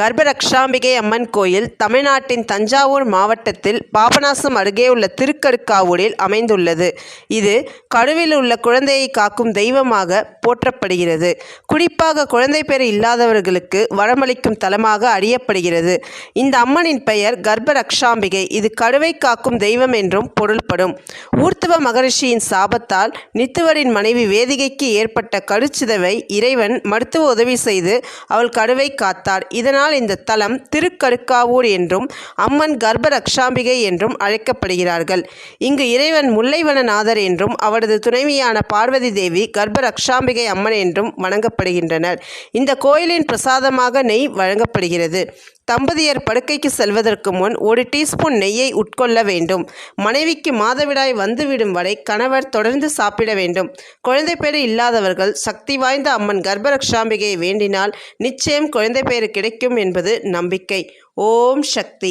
கர்ப்பரக்ஷாம்பிகை அம்மன் கோயில் தமிழ்நாட்டின் தஞ்சாவூர் மாவட்டத்தில் பாபநாசம் அருகே உள்ள திருக்கடுக்காவூரில் அமைந்துள்ளது. இது கருவில் உள்ள குழந்தையை காக்கும் தெய்வமாக போற்றப்படுகிறது. குறிப்பாக குழந்தை பேர் இல்லாதவர்களுக்கு வரமளிக்கும் தலமாக அறியப்படுகிறது. இந்த அம்மனின் பெயர் கர்ப்பரக்ஷாம்பிகை. இது கருவை காக்கும் தெய்வம் என்றும் பொருள்படும். ஊர்த்துவ மகரிஷியின் சாபத்தால் நித்துவரின் மனைவி வேதிகைக்கு ஏற்பட்ட கடுச்சிதவை இறைவன் மருத்துவ உதவி செய்து அவள் கருவை காத்தார். இதனால் இந்த தலம் திருக்கடுக்காவூர் என்றும் அம்மன் கர்ப்பரக்ஷாம்பிகை என்றும் அழைக்கப்படுகிறார்கள். இங்கு இறைவன் முல்லைவனநாதர் என்றும் அவரது துணைவியான பார்வதி தேவி கர்ப்பரக்ஷாம்பிகை அம்மன் என்றும் வணங்கப்படுகின்றனர். இந்த கோயிலின் பிரசாதமாக நெய் வழங்கப்படுகிறது. தம்பதியர் படுக்கைக்கு செல்வதற்கு முன் ஒரு டீஸ்பூன் நெய்யை உட்கொள்ள வேண்டும். மனைவிக்கு மாதவிடாய் வந்துவிடும் வரை கணவர் தொடர்ந்து சாப்பிட வேண்டும். குழந்தை பேறு இல்லாதவர்கள் சக்தி வாய்ந்த அம்மன் கர்ப்பரக்ஷாம்பிகையை வேண்டினால் நிச்சயம் குழந்தை பேறு கிடைக்கும் என்பது நம்பிக்கை. ஓம் சக்தி.